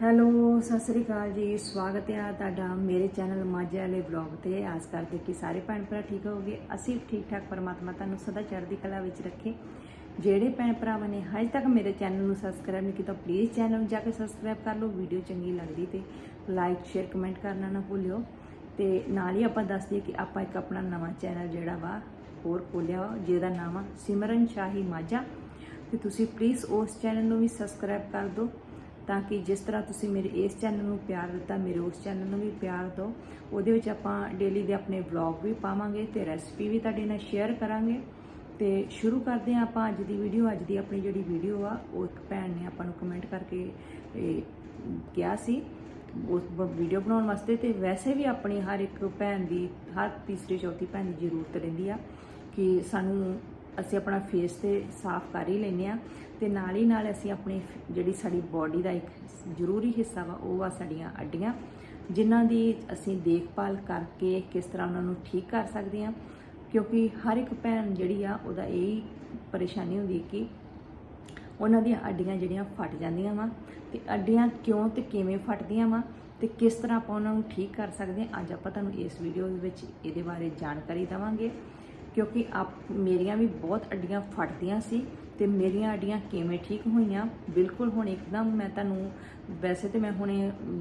Hello, Sat Sri ਅਕਾਲ ਜੀ। ਸਵਾਗਤ ਹੈ ਤੁਹਾਡਾ ਮੇਰੇ ਚੈਨਲ ਮਾਝੇ ਵਾਲੇ ਵਲੌਗ ਤੇ। ਆਸ ਕਰਦੇ ਕਿ ਸਾਰੇ ਭੈਣ ਭਰਾ ਠੀਕ ਹੋਗੇ ਅਸੀਂ ਠੀਕ ਠਾਕ ਪਰਮਾਤਮਾ ਤੁਹਾਨੂੰ ਸਦਾ ਚੜ੍ਹਦੀ ਕਲਾ ਵਿੱਚ ਰੱਖੇ। ਜਿਹੜੇ ਭੈਣ ਭਰਾਵਾਂ ਨੇ ਹਜੇ ਤੱਕ ਮੇਰੇ ਚੈਨਲ ਨੂੰ ਸਬਸਕ੍ਰਾਈਬ ਨਹੀਂ ਕੀਤਾ ਪਲੀਜ਼ ਚੈਨਲ ਨੂੰ ਜਾ ਕੇ ਸਬਸਕ੍ਰਾਈਬ ਕਰ ਲਓ। ਵੀਡੀਓ ਚੰਗੀ ਲੱਗਦੀ ਤੇ ਲਾਈਕ ਸ਼ੇਅਰ ਕਮੈਂਟ ਕਰਨਾ ਨਾ ਭੁੱਲਿਓ। ਤੇ ਨਾਲ ਹੀ ਆਪਾਂ ਦੱਸ ਦਈਏ ਕਿ ਆਪਾਂ ਇੱਕ ਆਪਣਾ ਨਵਾਂ ਚੈਨਲ ਜਿਹੜਾ ਵਾ, ਹੋਰ ਖੋਲਿਆ ਵਾ, ਜਿਹਦਾ ਨਾਮ ਆ ਸਿਮਰਨ ਸ਼ਾਹੀ ਮਾਝਾ। ਤੇ ਤੁਸੀਂ ਪਲੀਜ਼ ਉਸ ਚੈਨਲ ਨੂੰ ਵੀ ਸਬਸਕ੍ਰਾਈਬ ਕਰ ਦਿਓ। ਤਾਂ ਕਿ ਜਿਸ ਤਰ੍ਹਾਂ ਤੁਸੀਂ ਮੇਰੇ ਇਸ ਚੈਨਲ ਨੂੰ ਪਿਆਰ ਦਿੱਤਾ, ਮੇਰੇ ਉਸ ਚੈਨਲ ਨੂੰ ਵੀ ਪਿਆਰ ਦਿਓ। ਉਹਦੇ ਵਿੱਚ ਆਪਾਂ ਡੇਲੀ ਦੇ ਆਪਣੇ ਵਲੌਗ ਵੀ ਪਾਵਾਂਗੇ ਤੇ ਰੈਸਪੀ ਵੀ ਤੁਹਾਡੇ ਨਾਲ ਸ਼ੇਅਰ ਕਰਾਂਗੇ। ਤੇ ਸ਼ੁਰੂ ਕਰਦੇ ਹਾਂ ਆਪਾਂ ਅੱਜ ਦੀ ਵੀਡੀਓ ਅੱਜ ਦੀ ਆਪਣੀ ਜਿਹੜੀ ਵੀਡੀਓ ਆ, ਉਹ ਇੱਕ ਭੈਣ ਨੇ ਆਪਾਂ ਨੂੰ ਕਮੈਂਟ ਕਰਕੇ ਕਿਹਾ ਸੀ। ਉਸ ਵੀਡੀਓ ਬਣਾਉਣ ਵਾਸਤੇ ਤੇ ਵੈਸੇ ਵੀ ਆਪਣੀ ਹਰ ਇੱਕ ਭੈਣ ਦੀ, ਹਰ ਤੀਸਰੀ, ਚੌਥੀ ਭੈਣ ਦੀ ਜ਼ਰੂਰਤ ਰਹਿੰਦੀ ਆ ਕਿ ਸਾਨੂੰ ਅਸੀਂ ਆਪਣਾ ਫੇਸ ਤੇ ਸਾਫ਼ ਕਰ ਹੀ ਲੈਂਦੇ ਆ ਤੇ ਨਾਲ ਹੀ ਨਾਲ ਅਸੀਂ ਆਪਣੀ ਫ- ਜਿਹੜੀ ਸਾਡੀ ਬਾਡੀ ਦਾ ਇੱਕ ਜ਼ਰੂਰੀ ਹਿੱਸਾ ਵਾ, ਉਹ ਆ ਸਾਡੀਆਂ ਅੱਡੀਆਂ, ਜਿਨ੍ਹਾਂ ਦੀ ਅਸੀਂ ਦੇਖਭਾਲ ਕਰਕੇ ਕਿਸ ਤਰ੍ਹਾਂ ਉਹਨਾਂ ਨੂੰ ਠੀਕ ਕਰ ਸਕਦੇ ਆ ਕਿਉਂਕਿ ਹਰ ਇੱਕ ਭੈਣ ਜਿਹੜੀ ਆ, ਉਹਦਾ ਇਹ ਪਰੇਸ਼ਾਨੀ ਹੁੰਦੀ ਕਿ ਉਹਨਾਂ ਦੀਆਂ ਅੱਡੀਆਂ ਜਿਹੜੀਆਂ ਫਟ ਜਾਂਦੀਆਂ ਵਾ, ਤੇ ਅੱਡੀਆਂ ਕਿਉਂ ਤੇ ਕਿਵੇਂ ਫਟਦੀਆਂ ਵਾ, ਤੇ ਕਿਸ ਤਰ੍ਹਾਂ ਆਪਾਂ ਉਹਨਾਂ ਨੂੰ ਠੀਕ ਕਰ ਸਕਦੇ ਹਾਂ, ਅੱਜ ਆਪਾਂ ਤੁਹਾਨੂੰ ਇਸ ਵੀਡੀਓ ਦੇ ਵਿੱਚ ਇਹਦੇ ਬਾਰੇ ਜਾਣਕਾਰੀ ਦਵਾਂਗੇ। ਕਿਉਂਕਿ ਆਪ ਮੇਰੀਆਂ ਵੀ ਬਹੁਤ ਅੱਡੀਆਂ ਫਟਦੀਆਂ ਸੀ ਤੇ ਮੇਰੀਆਂ ਅੱਡੀਆਂ ਕਿਵੇਂ ਠੀਕ ਹੋਈਆਂ? ਬਿਲਕੁਲ ਹੁਣ ਇੱਕਦਮ ਮੈਂ ਤੁਹਾਨੂੰ ਵੈਸੇ ਤੇ ਮੈਂ ਹੁਣੇ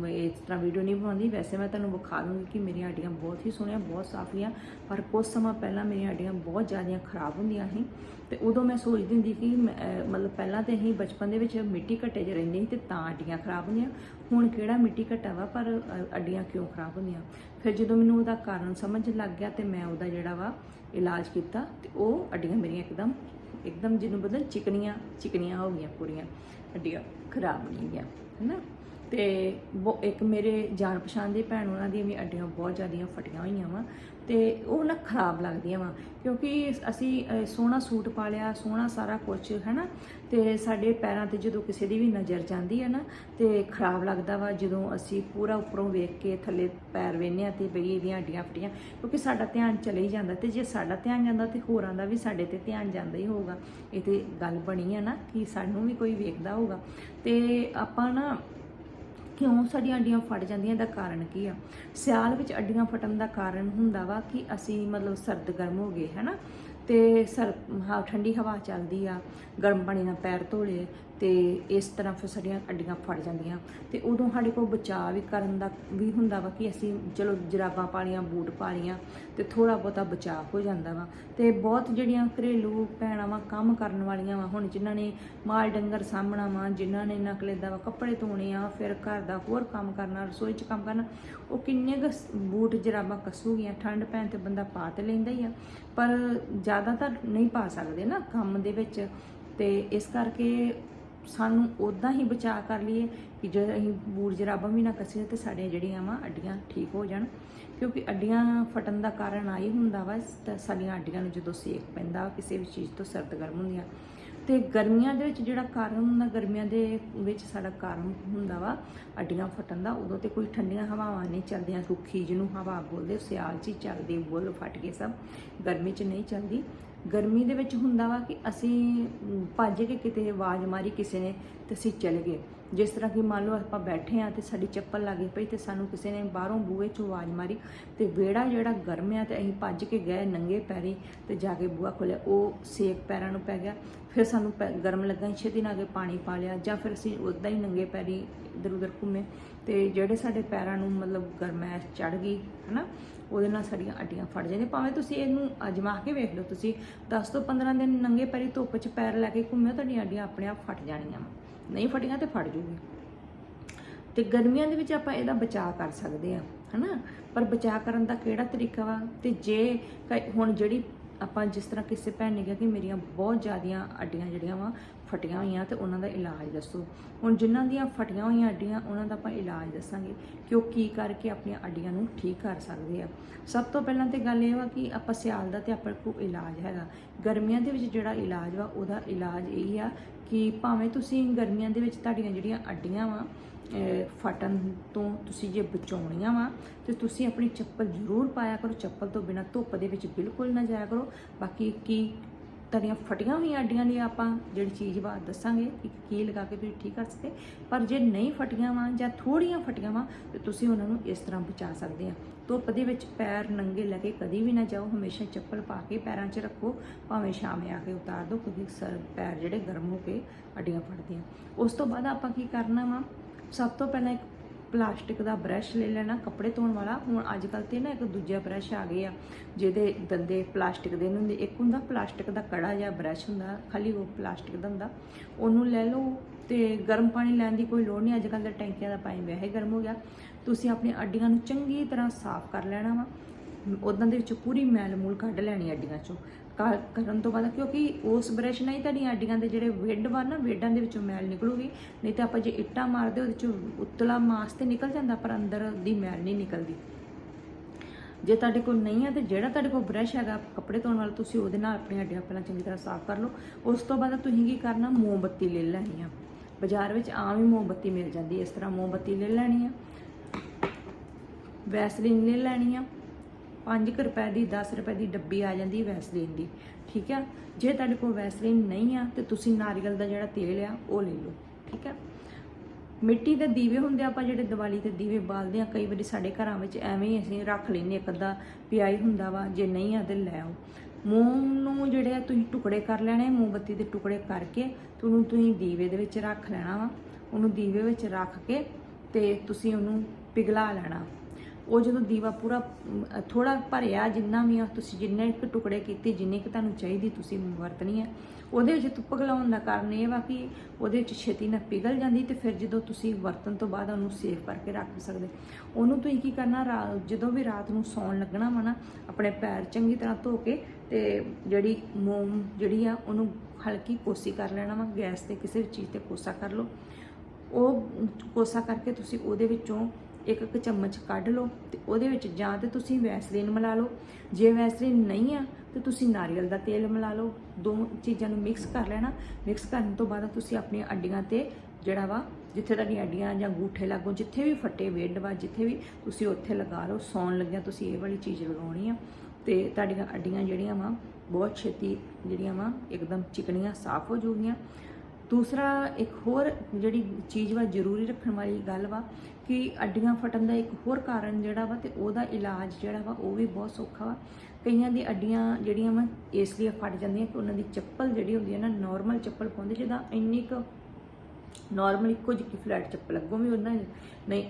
ਇਸ ਤਰ੍ਹਾਂ ਵੀਡੀਓ ਨਹੀਂ ਬਣਾਉਂਦੀ ਵੈਸੇ ਮੈਂ ਤੁਹਾਨੂੰ ਵਿਖਾ ਦੂੰਗੀ ਕਿ ਮੇਰੀਆਂ ਅੱਡੀਆਂ ਬਹੁਤ ਹੀ ਸੋਹਣੀਆਂ ਬਹੁਤ ਸਾਫੀਆਂ ਪਰ ਕੁਝ ਸਮਾਂ ਪਹਿਲਾਂ ਮੇਰੀਆਂ ਅੱਡੀਆਂ ਬਹੁਤ ਜ਼ਿਆਦਾ ਖਰਾਬ ਹੁੰਦੀਆਂ ਸੀ ਤੇ ਉਦੋਂ ਮੈਂ ਸੋਚਦੀ ਹੁੰਦੀ ਕਿ ਮੈਂ, ਮਤਲਬ ਪਹਿਲਾਂ ਤੇ ਅਸੀਂ ਬਚਪਨ ਦੇ ਵਿੱਚ ਮਿੱਟੀ ਘੱਟੇ 'ਚ ਰਹਿੰਦੇ ਸੀ ਤੇ ਤਾਂ ਅੱਡੀਆਂ ਖਰਾਬ ਹੁੰਦੀਆਂ। ਹੁਣ ਕਿਹੜਾ ਮਿੱਟੀ ਘੱਟਾ ਵਾ ਪਰ ਅੱਡੀਆਂ ਕਿਉਂ ਖਰਾਬ ਹੁੰਦੀਆਂ? ਫਿਰ ਜਦੋਂ ਮੈਨੂੰ ਉਹਦਾ ਕਾਰਨ ਸਮਝ ਲੱਗ ਗਿਆ ਤੇ ਮੈਂ ਉਹਦਾ ਜਿਹੜਾ ਵਾ ਇਲਾਜ ਕੀਤਾ ਤੇ ਉਹ ਅੱਡੀਆਂ ਮੇਰੀਆਂ ਇੱਕਦਮ ਇੱਕਦਮ ਜਿਹਨੂੰ ਬਦਲ ਚਿਕਨੀਆਂ ਚਿਕਨੀਆਂ ਹੋ ਗਈਆਂ ਪੂਰੀਆਂ ਅੱਡੀਆਂ ਖਰਾਬ ਨਹੀਂ ਗਈਆਂ, ਹੈਨਾ? ਤੇ ਉਹ ਇੱਕ ਮੇਰੇ ਜਾਣ ਪਛਾਣ ਦੀ ਭੈਣ, ਉਹਨਾਂ ਦੀਆਂ ਵੀ ਅੱਡੀਆਂ ਬਹੁਤ ਜ਼ਿਆਦੀਆਂ ਫਟੀਆਂ ਹੋਈਆਂ ਵਾ ਤੇ ਉਹ ਨਾ ਖਰਾਬ ਲੱਗਦੀਆਂ ਵਾ ਕਿਉਂਕਿ ਅਸੀਂ ਸੋਹਣਾ ਸੂਟ ਪਾ ਲਿਆ, ਸੋਹਣਾ ਸਾਰਾ ਕੁਝ ਹੈਨਾ? ਤੇ ਸਾਡੇ ਪੈਰਾਂ ਤੇ ਜਦੋਂ ਕਿਸੇ ਦੀ ਵੀ ਨਜ਼ਰ ਜਾਂਦੀ ਹੈ ਨਾ, ਤੇ ਖਰਾਬ ਲੱਗਦਾ ਵਾ ਜਦੋਂ ਅਸੀਂ ਪੂਰਾ ਉੱਪਰੋਂ ਵੇਖ ਕੇ ਥੱਲੇ ਪੈਰ ਵੇਖਦੇ ਆ ਤੇ ਬਈ ਇਹਦੀਆਂ ਅੱਡੀਆਂ ਫਟੀਆਂ, ਕਿਉਂਕਿ ਸਾਡਾ ਧਿਆਨ ਚਲੇ ਹੀ ਜਾਂਦਾ ਤੇ ਜੇ ਸਾਡਾ ਧਿਆਨ ਜਾਂਦਾ ਤੇ ਹੋਰਾਂ ਦਾ ਵੀ ਸਾਡੇ ਤੇ ਧਿਆਨ ਜਾਂਦਾ ਹੀ ਹੋਊਗਾ। ਇਹ ਤੇ ਗੱਲ ਬਣੀ ਹੈ ਨਾ ਕਿ ਸਾਨੂੰ ਵੀ ਕੋਈ ਵੇਖਦਾ ਹੋਊਗਾ। ਤੇ ਆਪਾਂ ਨਾ ਕਿਉਂ ਸਾਡੀਆਂ ਅੱਡੀਆਂ ਫਟ ਜਾਂਦੀਆਂ ਦਾ ਕਾਰਨ ਕੀ ਆ? ਸਿਆਲ ਵਿੱਚ ਅੱਡੀਆਂ ਫਟਣ ਦਾ ਕਾਰਨ ਹੁੰਦਾ ਵਾ ਕਿ ਅਸੀਂ ਮਤਲਬ ਸਰਦ ਗਰਮ ਹੋ ਗਏ, ਹੈਨਾ? ਤੇ ਸਰ, ਹਾਂ, ਠੰਡੀ ਹਵਾ ਚੱਲਦੀ ਆ, ਗਰਮ ਪਾਣੀ ਨਾਲ ਪੈਰ ਧੋ ਲਏ ਤੇ ਇਸ ਤਰ੍ਹਾਂ ਫਿਰ ਸਾਡੀਆਂ ਅੱਡੀਆਂ ਫੜ ਜਾਂਦੀਆਂ। ਤੇ ਉਦੋਂ ਸਾਡੇ ਕੋਲ ਬਚਾਅ ਵੀ ਕਰਨ ਦਾ ਵੀ ਹੁੰਦਾ ਵਾ ਕਿ ਅਸੀਂ ਚਲੋ ਜਰਾਬਾਂ ਪਾ ਲਈਆਂ, ਬੂਟ ਪਾ ਲਈਆਂ ਤੇ ਥੋੜਾ ਬਹੁਤਾ ਬਚਾਅ ਹੋ ਜਾਂਦਾ ਵਾ। ਤੇ ਬਹੁਤ ਜਿਹੜੀਆਂ ਘਰੇਲੂ ਭੈਣਾਂ ਵਾ ਕੰਮ ਕਰਨ ਵਾਲੀਆਂ ਵਾ, ਹੁਣ ਜਿਨ੍ਹਾਂ ਨੇ ਮਾਲ ਡੰਗਰ ਸਾਹਮਣਾ ਵਾ, ਜਿਨ੍ਹਾਂ ਨੇ ਨਕਲੇ ਦਾ ਵਾ ਕੱਪੜੇ ਧੋਣੇ ਆ, ਫਿਰ ਘਰ ਦਾ ਹੋਰ ਕੰਮ ਕਰਨਾ, ਰਸੋਈ 'ਚ ਕੰਮ ਕਰਨਾ, ਉਹ ਕਿੰਨੇ ਕੁ ਬੂਟ ਜਰਾਬਾਂ ਕੱਸੂਗੀਆਂ, ਠੰਡ ਪੈਣ ਤੇ ਬੰਦਾ ਪਾ ਤੇ ਲੈਂਦਾ ਹੀ ਆ। ਪਰ ਜ਼ਿਆਦਾ ਤਾਂ ਨਹੀਂ ਪਾ ਸਕਦੇ ਨਾ ਕੰਮ ਦੇ ਵਿੱਚ। ਤੇ ਇਸ ਕਰਕੇ ਸਾਨੂੰ ਉਦਾਂ ਹੀ ਬਚਾਅ ਕਰ ਲਈਏ ਕਿ ਜੇ ਅਸੀਂ ਬੂਟ ਜਰਾਬਾਂ ਵੀ ਨਾ ਕੱਸੀਏ ਤੇ ਸਾਡੀਆਂ ਜਿਹੜੀਆਂ ਵਾ ਅੱਡੀਆਂ ਠੀਕ ਹੋ ਜਾਣ। ਕਿਉਂਕਿ ਅੱਡੀਆਂ ਫਟਣ ਦਾ ਕਾਰਨ ਆਈ ਹੁੰਦਾ ਵਾ ਸ- ਸਾਡੀਆਂ ਅੱਡੀਆਂ ਨੂੰ ਜਦੋਂ ਸੇਕ ਪੈਂਦਾ ਕਿਸੇ ਵੀ ਚੀਜ਼ ਤੋਂ ਸਰਦ ਗਰਮ ਹੁੰਦੀਆਂ। ਤੇ ਗਰਮੀਆਂ ਦੇ ਵਿੱਚ ਜਿਹੜਾ ਕਾਰਨ ਹੁੰਦਾ, ਗਰਮੀਆਂ ਦੇ ਵਿੱਚ ਸਾਡਾ ਕਾਰਨ ਹੁੰਦਾ ਵਾ ਅੱਡੀਆਂ ਫਟਣ ਦਾ। ਉਦੋਂ ਤੇ ਕੋਈ ਠੰਡੀਆਂ ਹਵਾਵਾਂ ਨਹੀਂ ਚੱਲਦੀਆਂ ਰੁੱਖੀ ਜਿਹਨੂੰ ਹਵਾ ਬੋਲਦੇ, ਸਿਆਲ 'ਚ ਹੀ ਚੱਲਦੀ, ਬੁੱਲ ਫਟ ਕੇ ਸਭ। ਗਰਮੀ 'ਚ ਨਹੀਂ ਚੱਲਦੀ। ਗਰਮੀ ਦੇ ਵਿੱਚ ਹੁੰਦਾ ਵਾ ਕਿ ਅਸੀਂ ਭੱਜ ਕੇ ਕਿਤੇ ਆਵਾਜ਼ ਮਾਰੀ ਕਿਸੇ ਨੇ ਤੇ ਅਸੀਂ ਚਲੇ ਗਏ। ਜਿਸ ਤਰ੍ਹਾਂ ਕਿ ਮੰਨ ਲਓ ਆਪਾਂ ਬੈਠੇ ਆ ਤੇ ਸਾਡੀ ਚੱਪਲ ਲੱਗੀ ਪਈ ਤੇ ਸਾਨੂੰ ਕਿਸੇ ਨੇ ਬਾਹਰੋਂ ਬੂਹੇ 'ਚੋਂ ਆਵਾਜ਼ ਮਾਰੀ ਤੇ ਵਿਹੜਾ ਜਿਹੜਾ ਗਰਮ ਆ ਤੇ ਅਸੀਂ ਭੱਜ ਕੇ ਗਏ ਨੰਗੇ ਪੈਰੀ ਤੇ ਜਾ ਕੇ ਬੂਹਾ ਖੋਲਿਆ ਉਹ ਸੇਕ ਪੈਰਾਂ ਨੂੰ ਪੈ ਗਿਆ। ਫਿਰ ਸਾਨੂੰ ਪੈ- ਗਰਮ ਲੱਗਾ, ਅਸੀਂ ਛੇਤੀ ਨਾਲ ਕੇ ਪਾਣੀ ਪਾ ਲਿਆ ਜਾਂ ਫਿਰ ਅਸੀਂ ਉਦਾਂ ਹੀ ਨੰਗੇ ਪੈਰੀ ਇਧਰ ਉਧਰ ਘੁੰਮੇ ਤੇ ਜਿਹੜੇ ਸਾਡੇ ਪੈਰਾਂ ਨੂੰ ਮਤਲਬ ਗਰਮੈਸ਼ ਚੜ ਗਈ, ਹਨਾ, ਉਹਦੇ ਨਾਲ ਸਾਡੀਆਂ ਅੱਡੀਆਂ ਫਟ ਜਾਂਦੀਆਂ। ਭਾਵੇਂ ਤੁਸੀਂ ਇਹਨੂੰ ਅਜਮਾ ਕੇ ਵੇਖ ਲਓ, ਤੁਸੀਂ 10 ਤੋਂ 15 ਦਿਨ ਨੰਗੇ ਪੈਰੀ ਧੁੱਪ 'ਚ ਪੈਰ ਲੈ ਕੇ ਘੁੰਮਿਓ ਤੁਹਾਡੀਆਂ ਅੱਡੀਆਂ ਆਪਣੇ ਆਪ ਫਟ ਜਾਣੀਆਂ ਵਾ। ਨਹੀਂ ਫਟੀਆਂ ਤੇ ਫਟ ਜੂਗੀ। ਤੇ ਗਰਮੀਆਂ ਦੇ ਵਿੱਚ ਆਪਾਂ ਇਹਦਾ ਬਚਾਅ ਕਰ ਸਕਦੇ ਆ ਹਨਾ? ਪਰ ਬਚਾਅ ਕਰਨ ਦਾ ਕਿਹੜਾ ਤਰੀਕਾ ਵਾ? ਤੇ ਜੇ ਕ- ਹੁਣ ਜਿਹੜੀ ਆਪਾਂ ਜਿਸ ਤਰ੍ਹਾਂ ਕਿਸੇ ਭੈਣ ਨੇ ਕਿਹਾ ਕਿ ਮੇਰੀਆਂ ਬਹੁਤ ਜ਼ਿਆਦੀਆਂ ਅੱਡੀਆਂ ਜਿਹੜੀਆਂ ਵਾ ਫਟੀਆਂ ਹੋਈਆਂ ਤੇ ਉਹਨਾਂ ਦਾ ਇਲਾਜ ਦੱਸੋ। ਹੁਣ ਜਿਨ੍ਹਾਂ ਦੀਆਂ ਫਟੀਆਂ ਹੋਈਆਂ ਅੱਡੀਆਂ, ਉਹਨਾਂ ਦਾ ਆਪਾਂ ਇਲਾਜ ਦੱਸਾਂਗੇ ਕਿ ਉਹ ਕੀ ਕਰਕੇ ਆਪਣੀਆਂ ਅੱਡੀਆਂ ਨੂੰ ਠੀਕ ਕਰ ਸਕਦੇ ਆ। ਸਭ ਤੋਂ ਪਹਿਲਾਂ ਤੇ ਗੱਲ ਇਹ ਵਾ ਕਿ ਆਪਾਂ ਸਿਆਲ ਦਾ ਤੇ ਆਪਣੇ ਕੋਲ ਇਲਾਜ ਹੈਗਾ। ਗਰਮੀਆਂ ਦੇ ਵਿੱਚ ਜਿਹੜਾ ਇਲਾਜ ਵਾ, ਉਹਦਾ ਇਲਾਜ ਇਹ ਆ ਕਿ ਭਾਵੇਂ ਤੁਸੀਂ ਗਰਮੀਆਂ ਦੇ ਵਿੱਚ ਤੁਹਾਡੀਆਂ ਜਿਹੜੀਆਂ ਅੱਡੀਆਂ ਵਾ ਫਟਣ ਤੋਂ ਤੁਸੀਂ ਜੇ ਬਚਾਉਣੀਆਂ ਵਾ, ਤੇ ਤੁਸੀਂ ਆਪਣੀ ਚੱਪਲ ਜ਼ਰੂਰ ਪਾਇਆ ਕਰੋ। ਚੱਪਲ ਤੋਂ ਬਿਨਾ ਧੁੱਪ ਦੇ ਵਿੱਚ ਬਿਲਕੁਲ ਨਾ ਜਾਇਆ ਕਰੋ। ਬਾਕੀ ਕੀ ਤੁਹਾਡੀਆਂ ਫਟੀਆਂ ਹੋਈਆਂ ਅੱਡੀਆਂ ਲਈ ਆਪਾਂ, ਜਿਹੜੀ ਚੀਜ਼ ਵਾ ਦੱਸਾਂਗੇ ਕਿ ਕੀ ਲਗਾ ਕੇ ਤੁਸੀਂ ਠੀਕ ਕਰ ਸਕਦੇ। ਪਰ ਜੇ ਨਹੀਂ ਫਟੀਆਂ ਵਾ ਜਾਂ ਥੋੜੀਆਂ ਫਟੀਆਂ ਵਾ, ਤੇ ਤੁਸੀਂ ਉਹਨਾਂ ਨੂੰ ਇਸ ਤਰ੍ਹਾਂ ਬਚਾ ਸਕਦੇ ਆ। ਧੁੱਪ ਦੇ ਵਿੱਚ ਪੈਰ ਨੰਗੇ ਲੈ ਕੇ ਕਦੀ ਵੀ ਨਾ ਜਾਓ। ਹਮੇਸ਼ਾ ਚੱਪਲ ਪਾ ਕੇ ਪੈਰਾਂ 'ਚ ਰੱਖੋ। ਭਾਵੇਂ ਸ਼ਾਮੇ ਆ ਕੇ ਉਤਾਰ ਦਿਓ, ਕਿਉਂਕਿ ਸਰ ਪੈਰ ਜਿਹੜੇ ਗਰਮ ਹੋ ਕੇ ਅੱਡੀਆਂ ਫਟਦੀਆਂ। ਉਸ ਤੋਂ ਬਾਅਦ ਆਪਾਂ ਕੀ ਕਰਨਾ ਵਾ? ਸਭ ਤੋਂ ਪਹਿਲਾਂ ਇੱਕ ਪਲਾਸਟਿਕ ਦਾ ਬ੍ਰਸ਼ ਲੈ ਲੈਣਾ, ਕੱਪੜੇ ਧੋਣ ਵਾਲਾ। ਹੁਣ ਅੱਜ ਕੱਲ ਤੇ ਨਾ ਇੱਕ ਦੂਜਾ ਬ੍ਰਸ਼ ਆ ਗਏ ਆ ਜਿਹਦੇ ਦੰਦੇ ਪਲਾਸਟਿਕ ਦੇ ਹੁੰਦੇ। ਇੱਕ ਹੁੰਦਾ ਪਲਾਸਟਿਕ ਦਾ ਕੜਾ ਜਾਂ ਬ੍ਰਸ਼ ਹੁੰਦਾ, ਖਾਲੀ ਉਹ ਪਲਾਸਟਿਕ ਦਾ ਹੁੰਦਾ। ਉਹਨੂੰ ਲੈ ਲਓ ਤੇ ਗਰਮ ਪਾਣੀ ਲੈਣ ਦੀ ਕੋਈ ਲੋੜ ਨਹੀਂ ਅੱਜ ਕੱਲ ਦਾ ਟੈਂਕੀਆਂ ਦਾ ਪਾਣੀ ਵੈਸੇ ਗਰਮ ਹੋ ਗਿਆ। ਤੁਸੀਂ ਆਪਣੀਆਂ ਅੱਡੀਆਂ ਨੂੰ ਚੰਗੀ ਤਰ੍ਹਾਂ ਸਾਫ਼ ਕਰ ਲੈਣਾ ਵਾ। ਉਦੋਂ ਦੇ ਵਿੱਚੋਂ ਪੂਰੀ ਮੈਲ ਮੂਲ ਕੱਢ ਲੈਣੀ ਅੱਡੀਆਂ ਚੋਂ। ਕਰ- ਕਰਨ ਤੋਂ ਬਾਅਦ ਕਿਉਂਕਿ ਉਸ ਬ੍ਰਸ਼ ਨਾਲ ਹੀ ਤੁਹਾਡੀਆਂ ਅੱਡੀਆਂ ਦੇ ਜਿਹੜੇ ਵੇਡ ਵਾ ਨਾ, ਵੇਡਾਂ ਦੇ ਵਿੱਚੋਂ ਮੈਲ ਨਿਕਲੂਗੀ। ਨਹੀਂ ਤਾਂ ਆਪਾਂ ਜੇ ਇੱਟਾਂ ਮਾਰਦੇ, ਉਹਦੇ ਚੋਂ ਉਤਲਾ ਮਾਸ ਤੇ ਨਿਕਲ ਜਾਂਦਾ, ਪਰ ਅੰਦਰ ਦੀ ਮੈਲ ਨਹੀਂ ਨਿਕਲਦੀ। ਜੇ ਤੁਹਾਡੇ ਕੋਲ ਨਹੀਂ ਹੈ ਤੇ ਜਿਹੜਾ ਤੁਹਾਡੇ ਕੋਲ ਬ੍ਰਸ਼ ਹੈਗਾ, ਕੱਪੜੇ ਧੋਣ ਵਾਲਾ, ਤੁਸੀਂ ਉਹਦੇ ਨਾਲ ਆਪਣੀਆਂ ਅੱਡੀਆਂ ਪਹਿਲਾਂ ਚੰਗੀ ਤਰ੍ਹਾਂ ਸਾਫ਼ ਕਰ ਲਓ। ਉਸ ਤੋਂ ਬਾਅਦ ਤੁਸੀਂ ਕੀ ਕਰਨਾ, ਮੋਮਬੱਤੀ ਲੈ ਲੈਣੀ ਆ। ਬਾਜ਼ਾਰ ਵਿੱਚ ਆਮ ਹੀ ਮੋਮਬੱਤੀ ਮਿਲ ਜਾਂਦੀ, ਇਸ ਤਰ੍ਹਾਂ ਮੋਮਬੱਤੀ ਲੈ ਲੈਣੀ ਆ। ਵੈਸਲੀਨ ਲੈ ਲੈਣੀ ਆ। 5 ਰੁਪਏ ਦੀ 10 ਰੁਪਏ ਦੀ ਡੱਬੀ ਆ ਜਾਂਦੀ ਹੈ ਵੈਸਲੀਨ ਦੀ, ਠੀਕ ਆ? ਜੇ ਤੁਹਾਡੇ ਕੋਲ ਵੈਸਲੀਨ ਨਹੀਂ ਆ ਤੇ ਤੁਸੀਂ ਨਾਰੀਅਲ ਦਾ ਜਿਹੜਾ ਤੇਲ ਆ, ਉਹ ਲੈ ਲਓ, ਠੀਕ ਆ? ਮਿੱਟੀ ਦੇ ਦੀਵੇ ਹੁੰਦੇ ਆਪਾਂ ਜਿਹੜੇ ਦੀਵਾਲੀ ਤੇ ਦੀਵੇ ਬਾਲਦੇ ਆ, ਕਈ ਵਾਰੀ ਸਾਡੇ ਘਰਾਂ ਵਿੱਚ ਐਵੇਂ ਹੀ ਅਸੀਂ ਰੱਖ ਲੈਨੇ ਇੱਕ ਅੱਧਾ ਪਿਆਈ ਹੁੰਦਾ ਵਾ, ਜੇ ਨਹੀਂ ਆ ਤੇ ਲੈ ਆਓ। ਮੂੰਹ ਨੂੰ ਜਿਹੜੇ ਆ ਤੁਸੀਂ ਟੁਕੜੇ ਕਰ ਲੈਣੇ ਮੋਮਬੱਤੀ ਦੇ ਟੁਕੜੇ ਕਰਕੇ ਤੇ ਉਹਨੂੰ ਤੁਸੀਂ ਦੀਵੇ ਦੇ ਵਿੱਚ ਰੱਖ ਲੈਣਾ ਵਾ, ਉਹਨੂੰ ਦੀਵੇ ਵਿੱਚ ਰੱਖ ਕੇ ਤੇ ਤੁਸੀਂ ਉਹਨੂੰ ਪਿਘਲਾ ਲੈਣਾ। ਉਹ ਜਦੋਂ ਦੀਵਾ ਪੂਰਾ ਥੋੜਾ ਭਰਿਆ, ਜਿੰਨਾ ਵੀ ਆ, ਤੁਸੀਂ ਜਿੰਨੇ ਕੁ ਟੁਕੜੇ ਕੀਤੇ, ਜਿੰਨੀ ਕੁ ਤੁਹਾਨੂੰ ਚਾਹੀਦੀ, ਤੁਸੀਂ ਵਰਤਣੀ ਹੈ ਉਹਦੇ ਵਿੱਚ ਧੁੱਪ ਗਲਾਉਣ ਦਾ ਕਾਰਨ ਇਹ ਵਾ ਕਿ ਉਹਦੇ ਵਿੱਚ ਛੇਤੀ ਨਾ ਪਿਘਲ ਜਾਂਦੀ ਤੇ ਫਿਰ ਜਦੋਂ ਤੁਸੀਂ ਵਰਤਣ ਤੋਂ ਬਾਅਦ ਉਹਨੂੰ ਸੇਵ ਕਰਕੇ ਰੱਖ ਸਕਦੇ। ਉਹਨੂੰ ਤੁਸੀਂ ਕੀ ਕਰਨਾ, ਰਾ- ਜਦੋਂ ਵੀ ਰਾਤ ਨੂੰ ਸੌਣ ਲੱਗਣਾ ਵਾ ਨਾ, ਆਪਣੇ ਪੈਰ ਚੰਗੀ ਤਰ੍ਹਾਂ ਧੋ ਕੇ ਤੇ ਜਿਹੜੀ ਮੋਮ ਜਿਹੜੀ ਆ, ਉਹਨੂੰ ਹਲਕੀ ਕੋਸੀ ਕਰ ਲੈਣਾ ਵਾ, ਗੈਸ ਤੇ ਕਿਸੇ ਵੀ ਚੀਜ਼ ਤੇ ਕੋਸਾ ਕਰ ਲਓ। ਉਹ ਕੋਸਾ ਕਰਕੇ ਤੁਸੀਂ ਉਹਦੇ ਵਿੱਚੋਂ ਇੱਕ ਇੱਕ ਚਮਚ ਕੱਢ ਲਓ ਤੇ ਉਹਦੇ ਵਿੱਚ ਜਾਂ ਤੇ ਤੁਸੀਂ ਵੈਸਲੀਨ ਮਿਲਾ ਲਓ। ਜੇ ਵੈਸਲੀਨ ਨਹੀਂ ਆ, ਤੇ ਤੁਸੀਂ ਨਾਰੀਅਲ ਦਾ ਤੇਲ ਮਿਲਾ ਲਓ। ਦੋ ਚੀਜ਼ਾਂ ਨੂੰ ਮਿਕਸ ਕਰ ਲੈਣਾ। ਮਿਕਸ ਕਰਨ ਤੋਂ ਬਾਅਦ ਤੁਸੀਂ ਆਪਣੀਆਂ ਅੱਡੀਆਂ ਤੇ ਜਿਹੜਾ ਵਾ, ਜਿੱਥੇ ਤੁਹਾਡੀਆਂ ਅੱਡੀਆਂ ਜਾਂ ਗੂਠੇ ਲੱਗੋ ਜਿੱਥੇ ਵੀ ਫੱਟੇ ਵੇਡ ਵਾ, ਜਿੱਥੇ ਵੀ ਤੁਸੀਂ ਉੱਥੇ ਲਗਾ ਲਓ, ਸੌਣ ਲੱਗਿਆ ਤੁਸੀਂ ਇਹ ਵਾਲੀ ਚੀਜ਼ ਲਗਾਉਣੀ ਆ। ਤੇ ਤੁਹਾਡੀਆਂ ਅੱਡੀਆਂ ਜਿਹੜੀਆਂ ਵਾ, ਬਹੁਤ ਛੇਤੀ ਜਿਹੜੀਆਂ ਵਾ, ਇੱਕਦਮ ਚਿਕਣੀਆਂ ਸਾਫ਼ ਹੋ ਜੂਗੀਆਂ ਦੂਸਰਾ ਇੱਕ ਹੋਰ ਜਿਹੜੀ ਚੀਜ਼ ਵਾ ਜ਼ਰੂਰੀ ਰੱਖਣ ਵਾਲੀ ਗੱਲ ਵਾ ਕਿ ਅੱਡੀਆਂ ਫਟਣ ਦਾ ਇੱਕ ਹੋਰ ਕਾਰਨ ਜਿਹੜਾ ਵਾ ਤੇ ਉਹਦਾ ਇਲਾਜ ਜਿਹੜਾ ਵਾ ਉਹ ਵੀ ਬਹੁਤ ਸੌਖਾ ਵਾ। ਕਈਆਂ ਦੀ ਅੱਡੀਆਂ ਜਿਹੜੀਆਂ ਵਾ ਇਸ ਲਈ ਫਟ ਜਾਂਦੀਆਂ ਕਿ ਉਹਨਾਂ ਦੀ ਚੱਪਲ ਜਿਹੜੀ ਹੁੰਦੀ ਹੈ ਨਾ ਨਾਰਮਲ ਚੱਪਲ ਪਾਉਂਦੇ, ਜਿਹਦਾ ਇੰਨੀ ਕੁ ਨਾਰਮਲ ਇੱਕੋ ਜਿਹੀ ਫਲੈਟ ਚੱਪਲ ਲੱਗੋ ਵੀ ਉਹਨਾਂ ਨਹੀਂ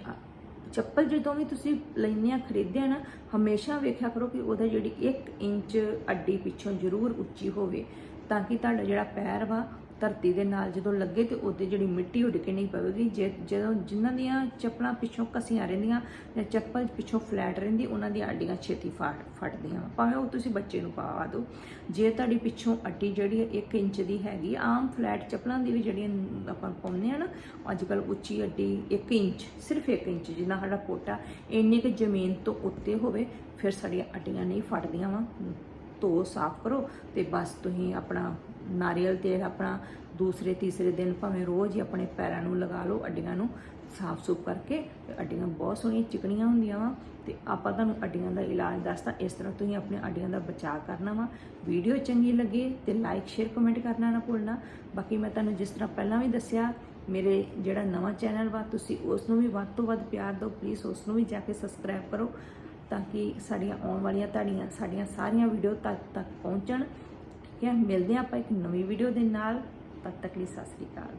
ਚੱਪਲ ਜਦੋਂ ਵੀ ਤੁਸੀਂ ਲੈਂਦੇ ਆ ਖਰੀਦਿਆ ਨਾ, ਹਮੇਸ਼ਾ ਵੇਖਿਆ ਕਰੋ ਕਿ ਉਹਦਾ ਜਿਹੜੀ 1 ਇੰਚ ਅੱਡੀ ਪਿੱਛੋਂ ਜ਼ਰੂਰ ਉੱਚੀ ਹੋਵੇ ਤਾਂ ਕਿ ਤੁਹਾਡਾ ਜਿਹੜਾ ਪੈਰ ਵਾ ਧਰਤੀ ਦੇ ਨਾਲ ਜਦੋਂ ਲੱਗੇ ਤੇ ਉਹਦੇ ਜਿਹੜੀ ਮਿੱਟੀ ਉੱਡ ਕੇ ਨਹੀਂ ਪਵੇਗੀ। ਜੇ ਜਦੋਂ ਜਿਨ੍ਹਾਂ ਦੀਆਂ ਚੱਪਲਾਂ ਪਿੱਛੋਂ ਕਸੀਆਂ ਰਹਿੰਦੀਆਂ ਜਾਂ ਚੱਪਲ ਪਿੱਛੋਂ ਫਲੈਟ ਰਹਿੰਦੀ, ਉਹਨਾਂ ਦੀਆਂ ਅੱਡੀਆਂ ਛੇਤੀ ਫਟ, ਫਟਦੀਆਂ। ਵਾਂ। ਭਾਵੇਂ ਉਹ ਤੁਸੀਂ ਬੱਚੇ ਨੂੰ ਪਵਾ ਦਿਓ ਜੇ ਤੁਹਾਡੀ ਪਿੱਛੋਂ ਅੱਡੀ ਜਿਹੜੀ 1 ਇੰਚ ਦੀ ਹੈਗੀ, ਆਮ ਫਲੈਟ ਚੱਪਲਾਂ ਦੀ ਵੀ ਜਿਹੜੀਆਂ ਆਪਾਂ ਪਾਉਂਦੇ ਆ ਨਾ ਅੱਜ ਕੱਲ ਉੱਚੀ ਅੱਡੀ 1 ਇੰਚ, ਸਿਰਫ 1 ਇੰਚ ਜਿੰਨਾ ਸਾਡਾ ਪੋਟਾ, ਇੰਨੀ ਕਿ ਜ਼ਮੀਨ ਤੋਂ ਉੱਤੇ ਹੋਵੇ, ਫਿਰ ਸਾਡੀਆਂ ਅੱਡੀਆਂ ਨਹੀਂ ਫਟਦੀਆਂ ਵਾ। ਧੋ, ਸਾਫ਼ ਕਰੋ ਤੇ ਬਸ ਤੁਸੀਂ ਆਪਣਾ ਨਾਰੀਅਲ ਤੇਲ ਆਪਣਾ ਦੂਸਰੇ, ਤੀਸਰੇ ਦਿਨ ਭਾਵੇਂ ਰੋਜ਼ ਹੀ ਆਪਣੇ ਪੈਰਾਂ ਨੂੰ ਲਗਾ ਲਓ, ਅੱਡੀਆਂ ਨੂੰ ਸਾਫ਼ ਸੁਥ ਕਰਕੇ ਤੇ ਅੱਡੀਆਂ ਬਹੁਤ ਸੋਹਣੀਆਂ ਚਿਕਣੀਆਂ ਹੁੰਦੀਆਂ ਵਾ। ਤੇ ਆਪਾਂ ਤੁਹਾਨੂੰ ਅੱਡੀਆਂ ਦਾ ਇਲਾਜ ਦੱਸਦਾ, ਇਸ ਤਰ੍ਹਾਂ ਤੁਸੀਂ ਆਪਣੀਆਂ ਅੱਡੀਆਂ ਦਾ ਬਚਾਅ ਕਰਨਾ ਵਾ। ਵੀਡੀਓ ਚੰਗੀ ਲੱਗੇ ਤੇ ਲਾਈਕ ਸ਼ੇਅਰ ਕਮੈਂਟ ਕਰਨਾ ਨਾ ਭੁੱਲਣਾ। ਬਾਕੀ ਮੈਂ ਤੁਹਾਨੂੰ ਜਿਸ ਤਰ੍ਹਾਂ ਪਹਿਲਾਂ ਵੀ ਦੱਸਿਆ, ਮੇਰੇ ਜਿਹੜਾ ਨਵਾਂ ਚੈਨਲ ਵਾ, ਤੁਸੀਂ ਉਸ ਨੂੰ ਵੀ ਵੱਧ ਤੋਂ ਵੱਧ ਪਿਆਰ ਦਿਓ। ਪਲੀਜ਼ ਉਸ ਨੂੰ ਵੀ ਜਾ ਕੇ ਸਬਸਕ੍ਰਾਈਬ ਕਰੋ ਤਾਂ ਕਿ ਸਾਡੀਆਂ ਆਉਣ ਵਾਲੀਆਂ, ਤੁਹਾਡੀਆਂ, ਸਾਡੀਆਂ ਸਾਰੀਆਂ ਵੀਡੀਓ ਤੱਕ ਤੱਕ ਪਹੁੰਚਣ। ਮਿਲਦੇ ਹਾਂ ਆਪਾਂ ਇੱਕ ਨਵੀਂ ਵੀਡੀਓ ਦੇ ਨਾਲ। ਤਦ ਤੱਕ ਲਈ ਸਤਿ ਸ੍ਰੀ ਅਕਾਲ।